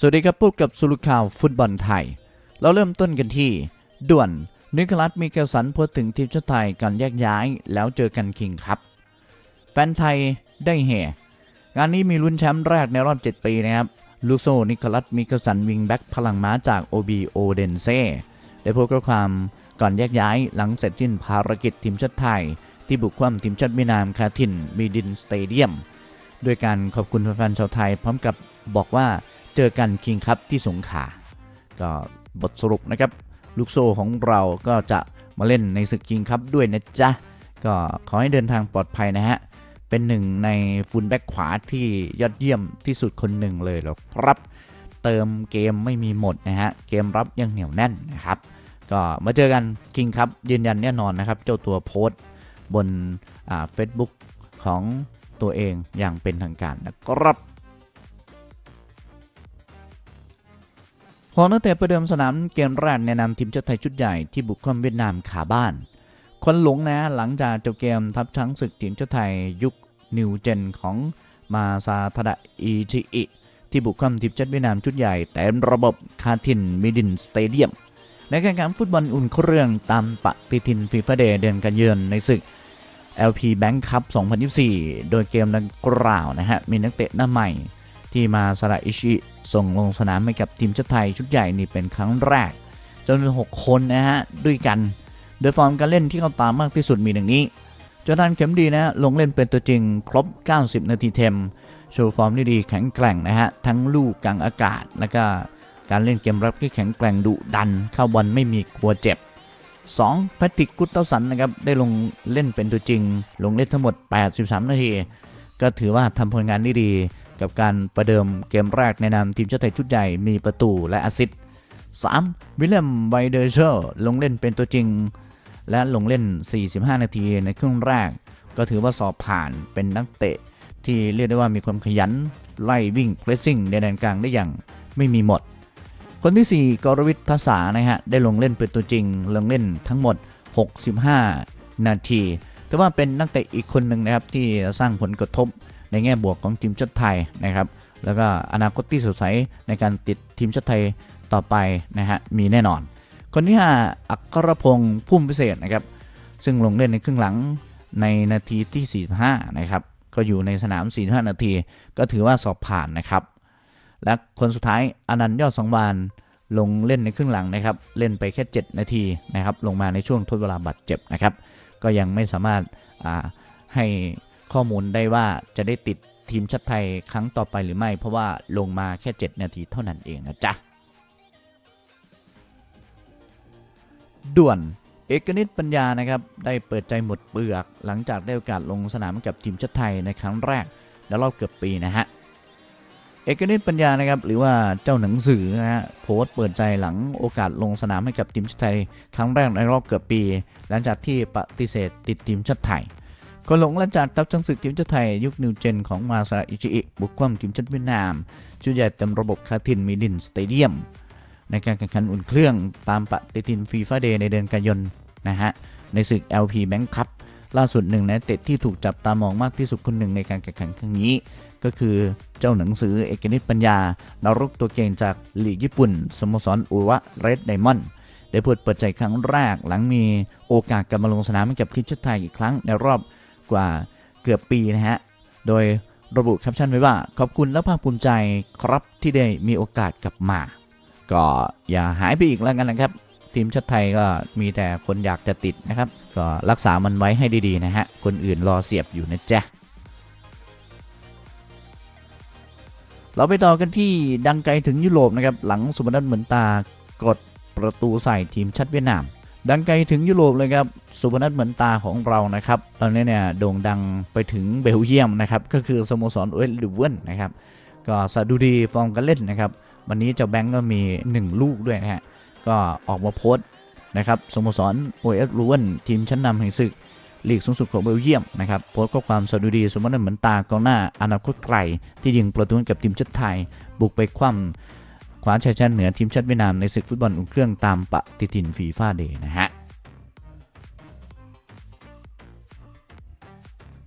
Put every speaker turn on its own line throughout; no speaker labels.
สวัสดีครับพบกับสุรุข่าวฟุตบอลไทย เราเริ่มต้นกันที่ ด่วนนิคลัสมิเกลสันพูดถึงทีมชาติไทยการแยกย้ายแล้วเจอกันคิงครับ แฟนไทยได้เฮงานนี้มีลุ้นแชมป์แรกในรอบ 7 ปีนะครับลูโซนิคลัสมิเกลสันวิงแบ็กพลังม้าจากโอบีโอเดนเซ่ได้พูดข้อความก่อนแยกย้ายหลังเสร็จสิ้นภารกิจทีมชาติไทย ที่บุกคว่ำทีมชาติเวียดนามคาทินมีดินสเตเดียมด้วยการขอบคุณแฟนชาวไทยพร้อมกับบอกว่า เจอกันคิงคัพที่สงขาก็บทสรุปนะครับ ลูกโซ่ของเราก็จะมาเล่นในศึกคิงคัพด้วยนะจ๊ะ ก็ขอให้เดินทางปลอดภัยนะฮะ เป็นหนึ่งในฟูลแบ็กขวาที่ยอดเยี่ยมที่สุดคนหนึ่งเลยหรอครับเติมเกมไม่มีหมดนะฮะ เกมรับยังเหนียวแน่นนะครับ ก็มาเจอกันคิงครับยืนยันแน่นอนนะครับ เจ้าตัวโพสต์บนเฟซบุ๊กของตัวเองอย่างเป็นทางการนะครับ ฮอนักเตะประเดิมสนามเกมแรกในะนาทีมชาติไทยชุดใหญ่ที่บุกคว่ำเวียดนามขาบ้าน คนหลงนะหลังจากจบเกมทัพช้างศึกทีมชาติไทยยุคนิวเจนของมาซาทดะอิชิอิที่บุกคว่ำทีมชาติเวียดนามชุดใหญ่แต่ระบบคาทินมิดินสเตเดียมในการแข่งขันฟุตบอลอุ่นเครื่องตามปฏิทินฟีฟ่าเดย์เดือนกันยายนในศึก LP Bank Cup 2024 โดยเกมดังกล่าวนะฮะ มีนักเตะหน้าใหม่ ที่มาซาระอิชิส่งลงสนามให้กับทีมชาติไทยชุดใหญ่นี่เป็นครั้งแรกจนเป็น6คนนะฮะด้วยกัน โดยฟอร์มการเล่นที่เข้าตามมากที่สุดมีดังนี้จอร์แดนเข็มดีนะฮะลงเล่นเป็นตัวจริงครบ 90 นาทีเต็มโชว์ฟอร์มที่ดีแข็งแกร่งนะฮะ ทั้งลูกกลางอากาศ แล้วก็การเล่นเกมรับที่แข็งแกร่งดุดัน เข้าบอลไม่มีกลัวเจ็บ 2. แพทริกกุตเตลสันนะครับ ได้ลงเล่นเป็นตัวจริง ลงเล่นทั้งหมด 83 นาที ก็ถือว่าทำผลงานได้ดี กับการประเดิมเกมแรกในนามทีมชาติไทยชุดใหญ่มีประตูและแอสซิสต์ 3. วิลเลียมไวเดอร์เชอร์ลงเล่นเป็นตัวจริง และลงเล่น 45 นาทีในครึ่งแรก ก็ถือว่าสอบผ่านเป็นนักเตะ ที่เรียกได้ว่ามีความขยัน ไล่วิ่งเพรสซิ่งในแดนกลางได้อย่างไม่มีหมด คนที่ 4 กรวิทย์ทศานะฮะ ได้ลงเล่นเป็นตัวจริง ลงเล่นทั้งหมด 65 นาที แต่ว่าเป็นนักเตะอีกคนหนึ่งนะครับที่สร้างผลกระทบ ในแง่บวกของทีมชาติไทยนะครับ แล้วก็อนาคตที่สดใสในการติดทีมชาติไทยต่อไปนะฮะมีแน่นอน คนที่ 5 อัครพงศ์พุ่มพิเศษนะครับ ซึ่งลงเล่นในครึ่งหลังในนาทีที่ 45 นะครับ ก็อยู่ในสนาม 45 นาที ก็ถือว่าสอบผ่านนะครับ และคนสุดท้ายอนันต์ยอดสังวานลงเล่นในครึ่งหลังนะครับ เล่นไปแค่ 7 นาทีนะครับ ลงมาในช่วงทดเวลาบาดเจ็บนะครับ ก็ยังไม่สามารถให้ ข้อมูลได้ว่าจะได้ติดทีมชาติไทยครั้งต่อไปหรือไม่ เพราะว่าลงมาแค่ 7 นาทีเท่านั้นเองนะจ๊ะ ด่วน เอกนิตปัญญานะครับ ได้เปิดใจหมดเปลือก หลังจากได้โอกาสลงสนามกับทีมชาติไทยในครั้งแรกในรอบเกือบปีนะฮะเอกนิตปัญญานะครับหรือว่าเจ้าหนังสือนะฮะโพสต์เปิดใจหลังโอกาสลงสนามให้กับทีมชาติไทย ครั้งแรกในรอบเกือบปี หลังจากที่ปฏิเสธติดทีมชาติไทย คนหลงหลังจากทัพจังศึกทีมชาติไทย ยุคนิวเจนของมาซาอิชิอิบุกคว่ำทีมชาติเวียดนามชุดใหญ่เต็มระบบคาทินมีดินสเตเดียม ในการแข่งขันอุ่นเครื่องตามปฏิทินฟีฟ่าเดย์ในเดือนกันยายนนะฮะ ในศึก LP Bank Cup ล่าสุดหนึ่งในเตะที่ถูกจับตามองมากที่สุดคนหนึ่งในการแข่งขันครั้งนี้ ก็คือเจ้าหนังสือเอกนิตปัญญานรุกตัวเก่งจากลีกญี่ปุ่น สโมสรอุวะเรดไดมอนด์ได้พูดเปิดใจครั้งแรกหลังมีโอกาสกลับมาลงสนามให้กับทีมชาติไทยอีกครั้งในรอบ กว่าเกือบปีนะฮะ โดยระบุแคปชั่นไว้ว่า ขอบคุณและภาคภูมิใจครับที่ได้มีโอกาสกลับมา ก็อย่าหายไปอีกแล้วกันนะครับ ทีมชาติไทยก็มีแต่คนอยากจะติดนะครับ ก็รักษามันไว้ให้ดีๆนะฮะ คนอื่นรอเสียบอยู่นะจ๊ะเราไปต่อกันที่ดังไกลถึงยุโรปนะครับ หลังสุพนัทเหมือนตากดประตูใส่ทีมชาติเวียดนาม ดังไกลถึงยุโรปเลยครับสุพนัทเหมือนตาของเรานะครับ ตอนนี้เนี่ยโด่งดังไปถึงเบลเยียมนะครับ ก็คือสโมสรโอเอสลูเวนนะครับ ก็สะดุดีฟอร์มการเล่นนะครับ วันนี้เจ้าแบงก์ก็มี 1 ลูกด้วยนะฮะ ก็ออกมาโพสต์นะครับสโมสรโอเอสลูเวนทีมชั้นนำแห่งศึกลีกสูงสุดของเบลเยียมนะครับโพสต์ข้อความสะดุดีสมนัทเหมือนตากองหน้าอนาคตไกลที่ยิงประตูกับทีมชาติไทย บุกไปคว่ำ ว้าชัยชนะเหนือทีมชาติเวียดนามในศึกฟุตบอลอุ่นเครื่องตามปฏิทินฟีฟ่าเดย์นะฮะ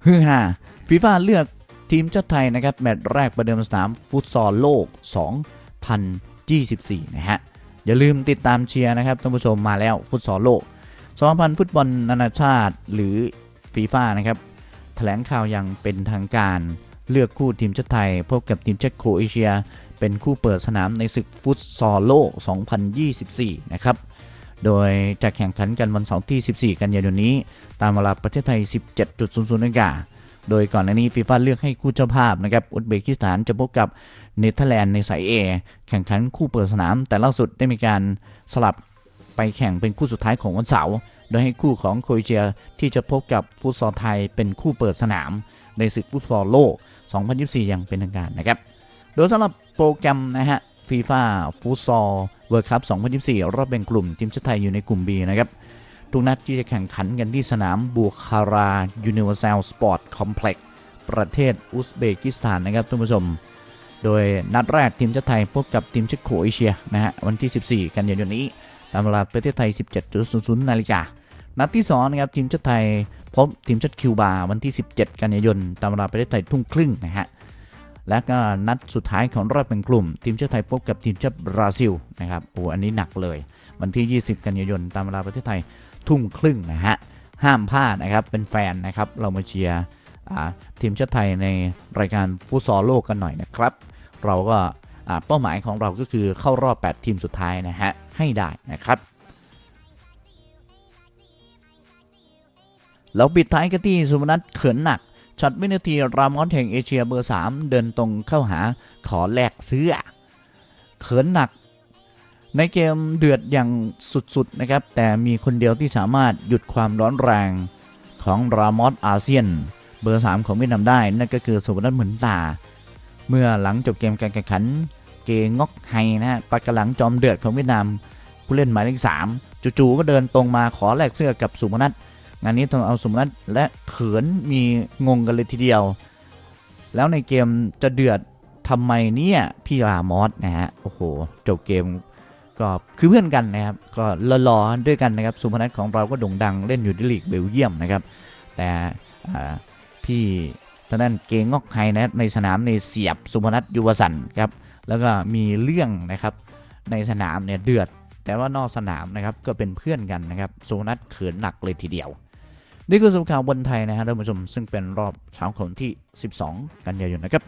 ฮือฮาฟีฟ่าเลือกทีมชาติไทยนะครับแมตช์แรกประเดิมสนามฟุตซอลโลก 2024 นะฮะ อย่าลืมติดตามเชียร์นะครับท่านผู้ชมมาแล้วฟุตซอลโลกสมาพันธ์ฟุตบอลนานาชาติหรือฟีฟ่านะครับแถลงข่าวอย่างเป็นทางการเลือกคู่ทีมชาติไทย พบกับทีมชาติโครเอเชีย เป็นคู่เปิดสนามในศึกฟุตซอลโลก 2024 นะครับ โดยจะแข่งขันกันวันเสาร์ที่ 14 กันยายนนี้ ตามเวลาประเทศไทย 17.00นาฬิกาโดยก่อนหน้านี้ฟีฟ่าเลือกให้คู่เจ้าภาพนะครับ อุซเบกิสถานจะพบกับเนเธอร์แลนด์ในสาย A แข่งขันคู่เปิดสนาม แต่ล่าสุดได้มีการสลับไปแข่งเป็นคู่สุดท้ายของวันเสาร์ โดยให้คู่ของโครเอเชียที่จะพบกับฟุตซอลไทยเป็นคู่เปิดสนาม ในศึกฟุตซอลโลก 2024 อย่างเป็นทางการนะครับ โดยสำหรับ รแกรมนะฮะฟีฟ่าฟุตซอลเวิร์คัพ2024 รอบแบ่งกลุ่มทีมชาติไทยอยู่ในกลุ่ม B นะครับ ทุกนัดที่จะแข่งขันกันที่สนามบูคารายูนิเวอร์แซลสปอร์ตคอมเพล็กซ์ประเทศอุซเบกิสถานนะครับท่านผู้ชม โดยนัดแรกทีมชาติไทยพบกับทีมชาติโครเอเชียนะฮะวันที่ 14 กันยายนนี้ ตามเวลาประเทศไทย 17.00นาฬิกานัดที่2นะครับทีมชาติไทยพบทีมชาติคิวบาวันที่ 17 กันยายนตามเวลาประเทศไทยทุ่มครึ่งนะฮะ และก็นัดสุดท้ายของรอบเป็นกลุ่ม ทีมชาติไทยพบกับทีมชาติบราซิลนะครับโอ้อันนี้หนักเลย วันที่ 20 กันยายนตามเวลาประเทศไทยทุ่มครึ่งนะฮะห้ามพลาดนะครับเป็นแฟนนะครับเรามาเชียร์ทีมชาติไทยในรายการฟุตซอลโลกกันหน่อยนะครับ เราก็เป้าหมายของเราก็คือเข้ารอบ 8 ทีมสุดท้ายนะฮะให้ได้นะครับแล้วปิดท้ายกันที่สุพนัทเขินหนัก ช็อตวินาทีรามอนแห่งเอเชียเบอร์ 3 เดินตรงเข้าหาขอแลกเสื้อ เขินหนัก ในเกมเดือดอย่างสุดๆนะครับ แต่มีคนเดียวที่สามารถหยุดความร้อนแรงของรามอสอาเซียน เบอร์ 3 ของเวียดนามได้ นั่นก็คือสุพนัทเหมือนตา เมื่อหลังจบเกมการแข่งขัน เกงอกไฮนะฮะปักกหลังจอมเดือดของเวียดนามผู้เล่นหมายเลขสามจู่ๆก็เดินตรงมาขอแลกเสื้อกับสุพนัท งานนี้ทำเอาสมนัทและเขินมีงงกันเลยทีเดียว แล้วในเกมจะเดือดทำไมเนี่ยพี่รามอสนะฮะโอ้โหจบเกมก็คือเพื่อนกันนะครับก็ละลอๆด้วยกันนะครับสุพนัทของเราก็โด่งดังเล่นอยู่ที่ลีกเบลเยียมนะครับ แต่พี่ทางด้านเกงงอกไฮนะในสนามในเสียบสุพนัทยุวสันครับแล้วก็มีเรื่องนะครับในสนามเนี่ยเดือด แต่ว่านอกสนามนะครับก็เป็นเพื่อนกันนะครับสุพนัทเขินหนักเลยทีเดียว นี่คือสรุปข่าวบนไทยนะฮะท่านผู้ชมซึ่งเป็นรอบเช้าของที่ 12 กันยายนนะครับ